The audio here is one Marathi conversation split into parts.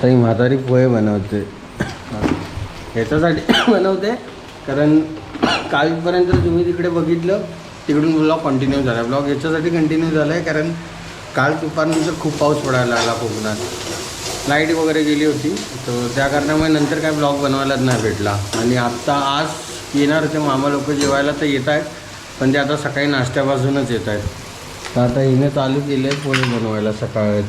आता ही म्हातारी पोहे बनवते. ह्याच्यासाठी बनवते कारण कालपर्यंत तुम्ही तिकडे बघितलं तिकडून ब्लॉग कंटिन्यू झाला. ब्लॉग याच्यासाठी कंटिन्यू झाला आहे कारण काल दुपारनंतर खूप पाऊस पडायला लागला कोकणात. लाइट वगैरे गेली होती तर त्या कारणामुळे नंतर काय ब्लॉग बनवायलाच नाही भेटला. आणि आत्ता आज येणार ते मामा लोक जेवायला तर येत आहेत पण ते आता सकाळी नाश्त्यापासूनच येत आहेत. तर आता हिने चालू केले पोहे बनवायला सकाळच.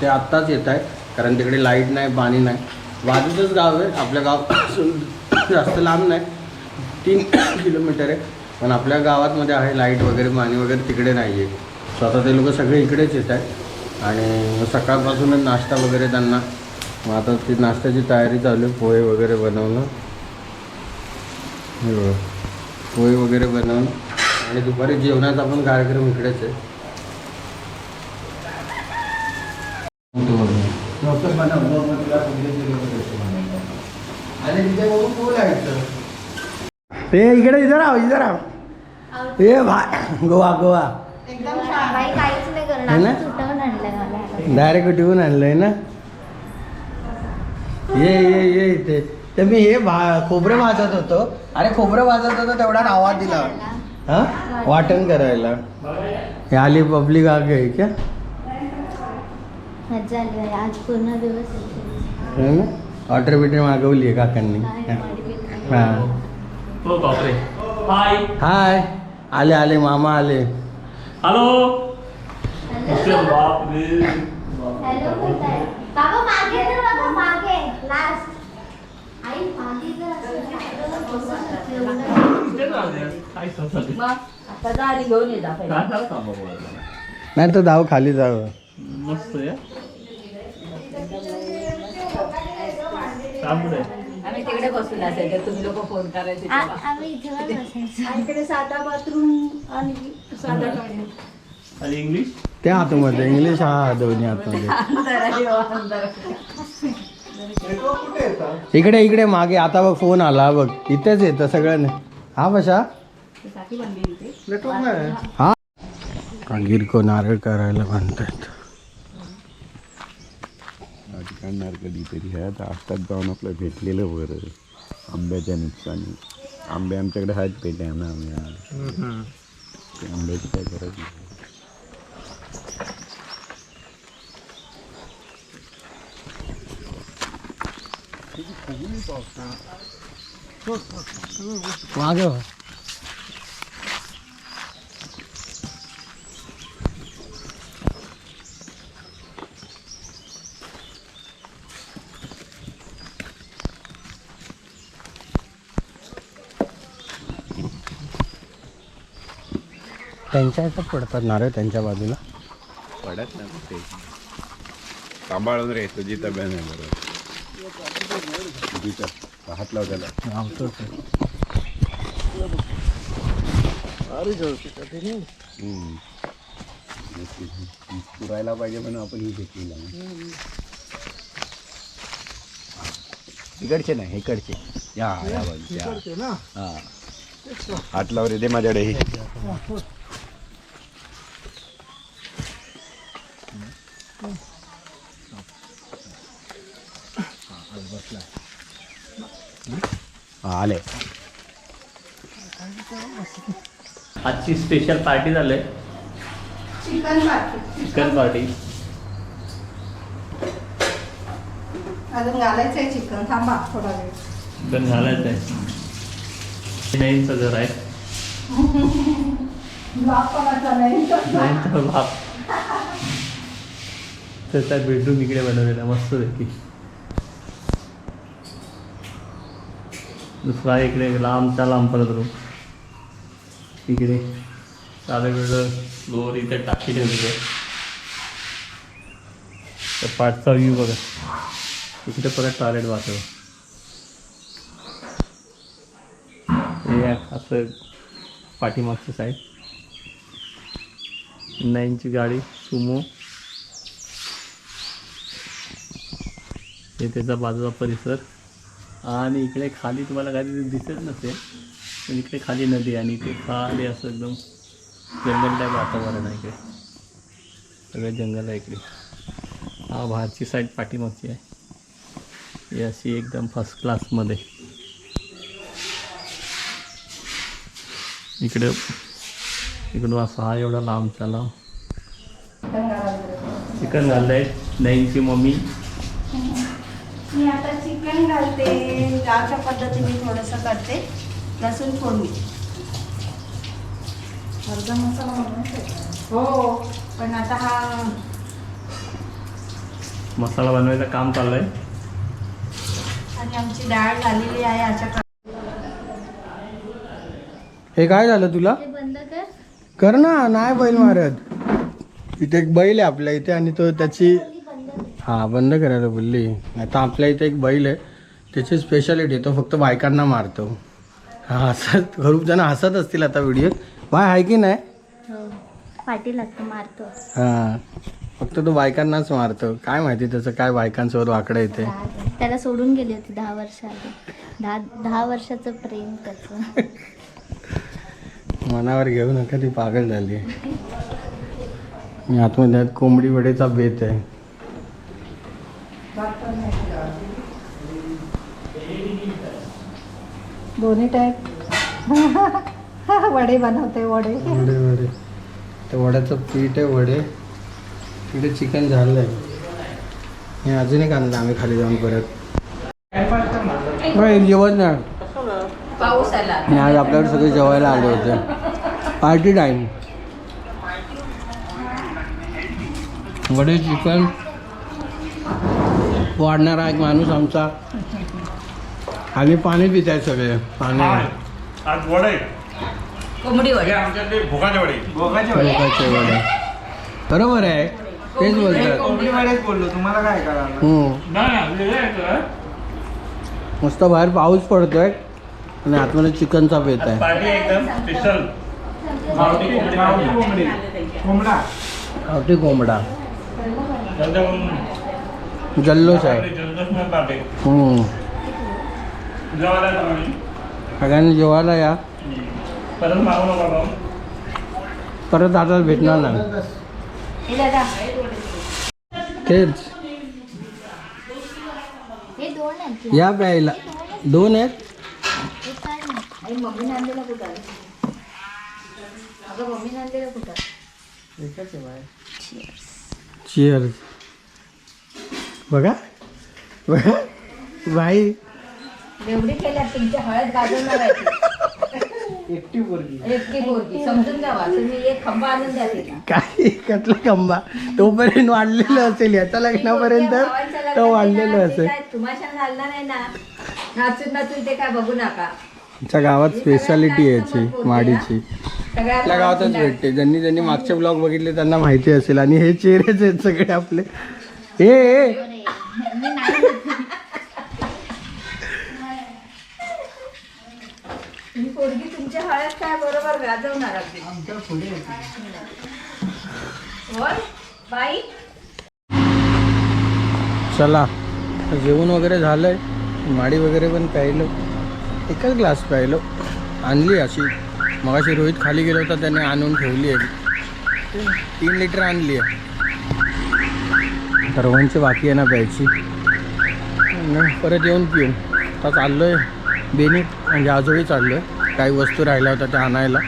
ते आत्ताच येत आहेत कारण तिकडे लाइट नाही पाणी नाही. बाजूचंच गाव आहे आपल्या गावापासून जास्त लांब नाही. तीन किलोमीटर आहे पण आपल्या गावातमध्ये आहे लाइट वगैरे पाणी वगैरे तिकडे नाही आहे सो आता ते लोक सगळे इकडेच येत आहेत. आणि सकाळपासूनच नाश्ता वगैरे त्यांना. मग आता ती नाश्त्याची तयारी चालू आहे पोहे वगैरे बनवणं. पोहे वगैरे बनवणं. आणि दुपारी जेवणाचा पण कार्यक्रम इकडेच आहे. आणि तिथे बघून बोलायचं ते इकडे इधर आहो इधर आहो ए भाई गोवा गोवा. बाई काहीच नाही करणार. ना? सुटवून आणलं मला. डायरेक्ट उठवून आणलंय ना? ये ये ये इथे. तर मी हे भा खोबरं भाजत होतो. अरे खोबरं भाजत होतो तेवढा आवाज दिला. हा? वाटण करायला. हे आली पब्लिक आ गई क्या? मजा आली बाई. आज पूर्ण दिवस. है? ऑर्डर बिटर मागवली आहे काकांनी. हा. हो. बापरे. हाय हाय आले आले मामा आले. हॅलो हॅलो बापरे. हॅलो बोलताय. बाबा मागे आम्ही तिकडे बसून असायचं तुम्ही लोक फोन करायचे आ- तेव्हा. आम्ही इथे बसायचो. इकडे साधा बाथरूम आणि साधा टॉयलेट आणि इंग्लिश त्या आतमध्ये इंग्लिश हा दोन्ही आहे हो, अंदर आहे. इकडे इकडे मागे. आता बघ फोन आला. बघ इथेच येतं सगळं नाही हा बशा हा. गिरको नारळ करायला म्हणतात. काढणार कधीतरी ह्यात. आत्ताच जाऊन आपलं भेटलेलं बरं आंब्याच्या नुकसानी. आंबे आमच्याकडे आहेत पेट्या ना आम्ही ते आंब्याची काय गरज नाही. मागे. त्यांच्या ह्याच्यात पडतात नारळ त्यांच्या बाजूला. पडत ना ते सांभाळून रे तुझी तब्येत नाही बरोबर. तुझीच्या हात लाव त्याला. लावतो ते. हम्म. पुरायला पाहिजे म्हणून आपण ही घेतली इकडचे नाही इकडचे. या या बाजूचे हा. हात लाव रे दे माझ्याकडे. हे आले. आजची स्पेशल पार्टी झालंय. चिकन पार्टी चिकन पार्टी अजून घालायचंय चिकन थांबा थोडा वेळ. चिकन घालायचं आहे. नाईनचं घर आहे त्याचा बेडरूम इकडे बनवलेला. मस्त पैकी. दुसरा इकडे लांबचा लांब परत रो इकडे. चालू वेगळं फ्लोअर इथे टाकी ठेवलेली तर पाठचा व्ह्यू बघा. इकडे परत टॉयलेट वाचव हे असं पाठीमागचं साईड नाईनची गाडी सुमो. हे त्याचा बाजूचा परिसर. आणि इकडे खाली तुम्हाला काही दिसत नसेल पण इकडे खाली नदी आणि इथे खाली असं एकदम जंगल टाईप वातावरण आहे इकडे. सगळं जंगल आहे इकडे. हा बाहेरची साईड पाठीमागची आहे. ही अशी एकदम फर्स्ट क्लासमध्ये इकडे इकडून असा हा एवढा लांब चाला. Chicken घाललंय नईनची mummy. मी आता चिकन घालते. गावच्या पद्धतीने थोडंसं करते लसूण फोडणी. अर्धा मसाला बनवायचा हो. पण आता हा मसाला बनवायचं काम चाललंय. आणि आमची डाळ झालेली आहे याच्या हे काय झालं तुला? ते बंद कर. कर ना नाही बैल मारत. इथे एक बैल आहे आपल्या इथे आणि तो त्याची बंद कर. हा बंद करायला बोलली. आता आपल्या इथे एक बैल आहे. त्याची स्पेशालिटी तो फक्त बायकांना मारतो. हा हसत खूप जण हसत असतील आता व्हिडिओत बाय आहे की नाही? हो. पाठी लागतो मारतो. हा. फक्त तो बायकांनाच मारतो. काय माहिती त्याचं काय बायकांसोबत वाकडं येते त्याला सोडून गेली होती दहा वर्ष आधी दहा दहा वर्षाचं प्रेम त्याचं. मनावर घेऊ नका ती पागल झाली आतमध्ये आत कोंबडी वडेचा बेत आहे. दोन्ही टाईप वडे बनवते वडे. वडे वडे. तर वड्याचं पीठ आहे वडे. तिकडे चिकन झालं आहे. हे अजून एक आणलं आम्ही खाली जाऊन परत. होय, जेवण नाही. पाऊस आला आज आपल्याकडे सगळे जेवायला आले होते. पार्टी टाईम वडे चिकन. वाढणारा एक माणूस आमचा. आणि पाणी पित आहे सगळे पाणी. आज वडे कोंबडी हे आमच्याकडे भोगाचे वडे बरोबर आहे. तेच बोलतात. बोललो. तुम्हाला काय करा हम्म. मस्त बाहेर पाऊस पडतोय आणि आतमध्ये चिकनचा बेत आहे. पार्टी एकदम स्पेशल गावठी कोंबडी. गावठी जल्लोष आहे. जेवायला. सगळ्यांनी जेवायला या. परत मागू नका भाऊ. परत आता भेटणार नाही. तेच. हे दोन आहेत या प्यायला. दोन आहेत? हे काय नाही आई मम्मी नांदेला कुठं आहे? अगं मम्मी नांदेला कुठं चिअर बघा. बघा. बाई. एवढी केल्या तुमच्या हळद गाजवणार आहे एकटी पोरगी. एकटी पोरगी समजून घ्यावा तुम्ही एक खंबा आणून द्या तिला. काय कसला कंबा तोपर्यंत वाढलेलं असेल याच्या लग्नापर्यंत तो वाढलेलं असेल. तुमाशा घालणार नाही ना? नाचून नाचून ते काय बघू नका. आमच्या गावात स्पेशालिटी आहे याची माडीची. आपल्या गावातच भेटते. ज्यांनी ज्यांनी मागचे ब्लॉग बघितले त्यांना माहिती असेल. आणि हे चेहरेच आहेत सगळे आपले. हे हे. ही पोरगी तुमच्या हळद काय बरोबर गाजवणार अगदी. होय? बाई? चला जेवण वगैरे झालंय. माडी वगैरे पण प्यायलो. एकच ग्लास प्यायलो. आणली अशी. मगाशी रोहित खाली गेलो होता त्याने आणून ठेवली आहे. तीन लिटर आणली आहे. सर्वांची बाकी आहे ना प्यायची. मग परत येऊन पिऊ. आता चाललो आहे बेनी म्हणजे आजोळी चाललो आहे काही वस्तू राहिल्या होत्या त्या आणायला.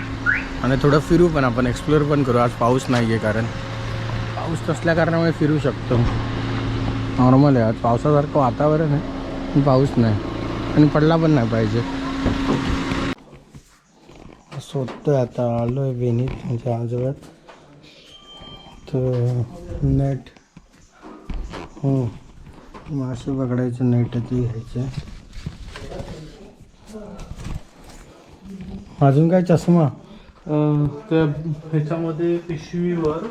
आणि थोडं फिरू पण आपण एक्सप्लोअर पण करू. आज पाऊस नाही आहे कारण. पाऊस नसल्या कारणामुळे फिरू शकतो. नॉर्मल आहे. आज पावसासारखं वातावरण आहे पण पाऊस नाही. आणि पडला पण नाही पाहिजे. शोधतोय आता. आलो आहे बेनीत म्हणजे आजवर. तर नेट. हो. मासे पकडायचं नेट आहे ते घ्यायचं. अजून काय चष्मा? त्या ह्याच्यामध्ये पिशवीवर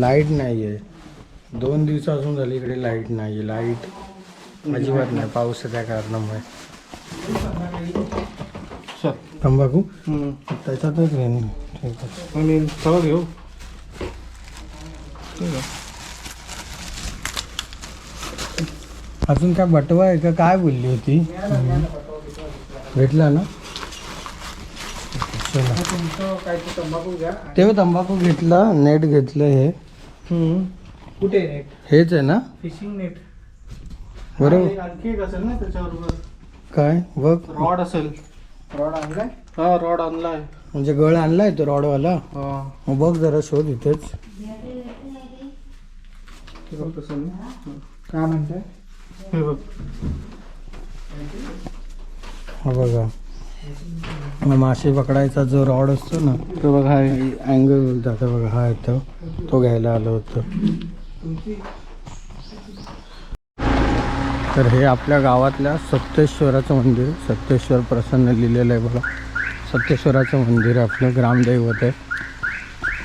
लाइट नाही आहे दोन दिवसापासून झाली इकडे लाइट नाही आहे लाइट अजिबात नाही. पाऊस त्या कारणामुळे. तंबाखू? त्याच्यातच घेईन ठीक आहे. आणि सगळं घेऊ. अजून काय बटवा आहे का? काय बोलली होती? भेटला ना? चला. तेव्हा तंबाखू घेतला नेट घेतलं हे. कुठे नेट? हेच आहे ना? Fishing net. बरोबर आणखी एक असेल ना त्याच्याबरोबर? काय? बघ. रॉड असेल. रॉड आणलाय? हा रॉड आणलाय. म्हणजे गळ आणलाय तो रॉडवाला? हा. मग बघ जरा शोध इथेच. काय म्हणताय? हे बघ. हा बघा. मग मासे पकडायचा जो रॉड असतो ना तो बघा अँगल जाता बघा हा येतो. तो घ्यायला आलो होतो. तर हे आपल्या गावातल्या सप्तेश्वराचं मंदिर. सप्तेश्वर प्रसन्न लिहिलेलं आहे बघा. सप्तेश्वराचं मंदिर आहे आपलं. ग्रामदैवत आहे.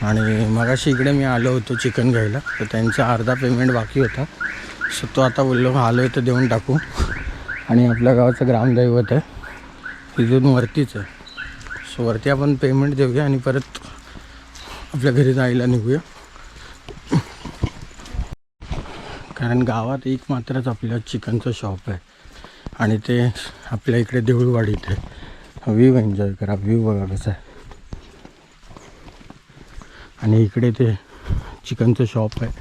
आणि मगाशी इकडे मी आलो होतो चिकन घ्यायला. तर त्यांचा अर्धा पेमेंट बाकी होता. सो तो आता बोललो आलो आहे तर देऊन टाकू. आणि आपल्या गावाचं ग्रामदैवत आहे. इथून वरतीच आहे. सो वरती आपण पेमेंट देऊया आणि परत आपल्या घरी जायला निघूया. कारण गावात एक मात्रच आपल्या चिकनचं शॉप आहे. आणि ते आपल्या इकडे देऊळवाडीत आहे व्ह्यू एन्जॉय करा. व्ह्यू बघा कसं आहे. आणि इकडे ते चिकनचं शॉप आहे.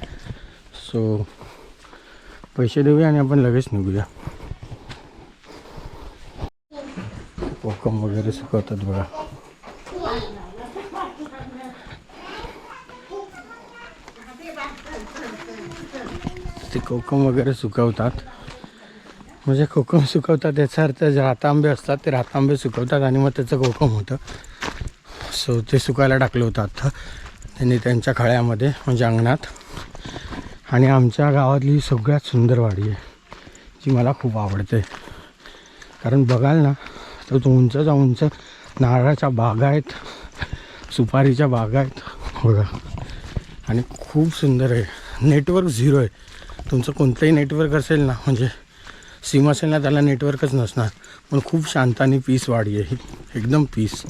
सो पैसे देऊया आणि आपण लगेच निघूया. कोकम वगैरे सुकवतात बघा ते कोकम वगैरे सुकवतात म्हणजे कोकम सुकवतात याचा अर्थ जे रातांबे असतात ते रातांबे सुकवतात आणि मग त्याचं कोकम होतं सो ते सुकायला टाकलं होतं आत्ता त्यांनी त्यांच्या खळ्यामध्ये म्हणजे अंगणात आणि आमच्या गावातली सगळ्यात सुंदर वाडी आहे जी मला खूप आवडते कारण बघाल ना तर तो उंचच्या उंच. नारळाच्या बागा आहेत. सुपारीच्या बागा आहेत. बघा. आणि खूप सुंदर आहे. नेटवर्क झिरो आहे. तुमचं कोणतंही नेटवर्क असेल ना म्हणजे सिम असेल ना त्याला नेटवर्कच नसणार. पण खूप शांत आणि पीस वाढी आहे. ही एकदम पीस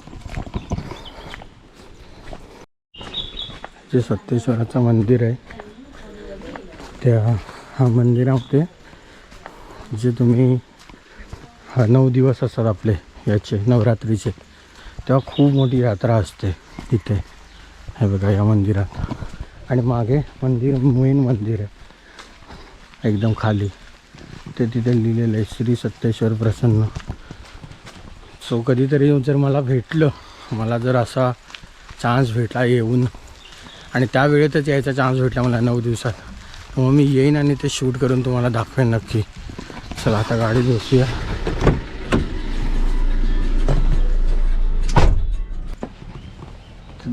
जे सत्तेश्वराचं मंदिर आहे त्या हा मंदिरामध्ये जे तुम्ही हा नऊ दिवस असतात आपले. याचे नवरात्रीचे. तेव्हा खूप मोठी यात्रा असते तिथे हे बघा या मंदिरात. आणि मागे मंदिर मेन मंदिर आहे. एकदम खाली. ते तिथे लिहिलेलं आहे श्री सत्तेश्वर प्रसन्न. सो कधीतरी जर मला भेटलं मला जर असा चान्स भेटला येऊन आणि त्यावेळेतच यायचा चान्स भेटला मला नऊ दिवसात मग मी येईन आणि ते शूट करून तुम्हाला दाखवेन नक्की. चला आता गाडी बसूया.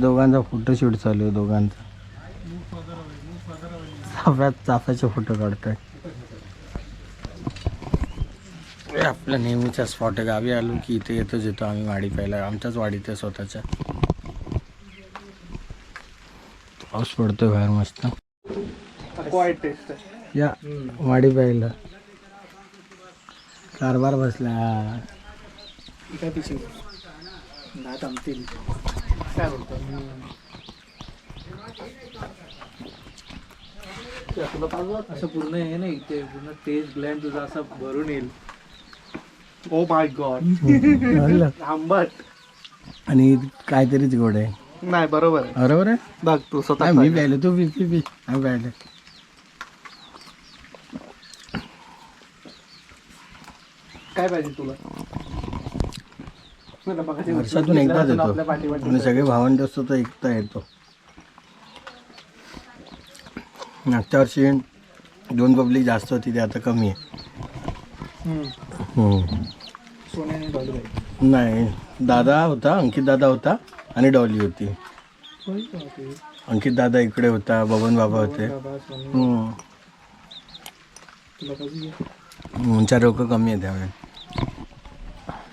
दोघांचा फोटोशूट चालू आहे दोघांचा. चाफ्यात चाफ्याचे फोटो काढताय. हे आपल्या नेहमीचा स्पॉट आहे. गावी आलो की इथे येतोच येतो आम्ही वाडी प्यायला आमच्याच वाडीत आहे स्वतःच्या. पाऊस पडतोय बाहेर मस्त. या वाडी प्यायला कारभार बसला. काय बोलतो असं पूर्ण हे नाही ते पूर्ण टेस्ट ग्लँड तुझा असा भरून येईल. Oh my God? आंबट आणि काहीतरीच गोड आहे. नाही बरोबर आहे. बरोबर आहे? बघ तू स्वतः मी. प्यायलो तू पी पी पी. आम्ही प्यायलो. काय पाहिजे तुला? वर्षातून एकदाच येतो. आणि सगळे भावंड असतो तो एकटा येतो. मागच्या वर्षी दोन पब्लिक जास्त होती ते आता कमी आहे. नाही दादा होता अंकित दादा होता आणि डॉली होती? अंकित दादा इकडे होता बबन बाबा होते? उंचा लोक कमी आहे त्यावेळी.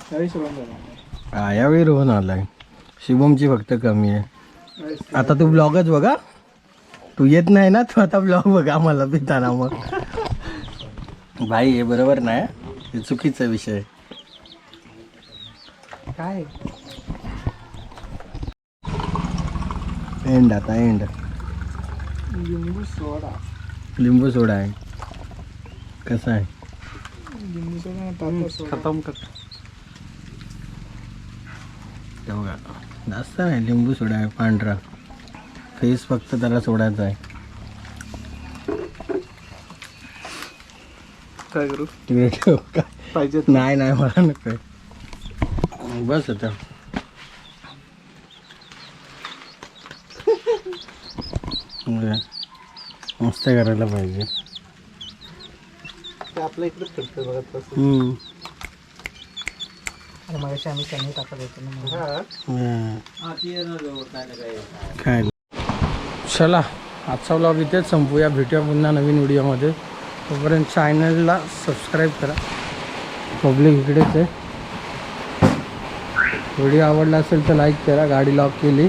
त्यावेळी सुरुवात झाला. हा यावेळी रोहन आलाय. शिवमची फक्त कमी आहे. आता तू ब्लॉगच बघा. तू येत नाही ना तू आता ब्लॉग बघा मला पिताना मग. भाई हे बरोबर नाही हे? चुकीचा विषय. काय? एंड आता एंड. लिंबू सोडा. लिंबू सोडा आहे. कसा आहे? लिंबू सोडा. खतम कर. लागते बघा जास्त नाही लिंबू सोडा आहे पांढरा. फेस फक्त त्याला सोडायचा आहे. काय करू? तिकडे ठेव का? पाहिजे नाही नाही मला नको बस आता. मस्त करायला पाहिजे. आपल्या इकडे करतो बघा आणि मग आम्ही त्यांनी टाकत होतो ना. काय काय चला आजचा व्लॉग इथेच संपूया. भेटूया पुन्हा नवीन व्हिडिओमध्ये तोपर्यंत चॅनलला सबस्क्राईब करा. पब्लिक इकडेच आहे. व्हिडिओ आवडला असेल तर लाईक करा. गाडी लॉक केली.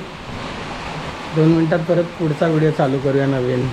दोन मिनटात परत पुढचा व्हिडिओ चालू करूया नवीन.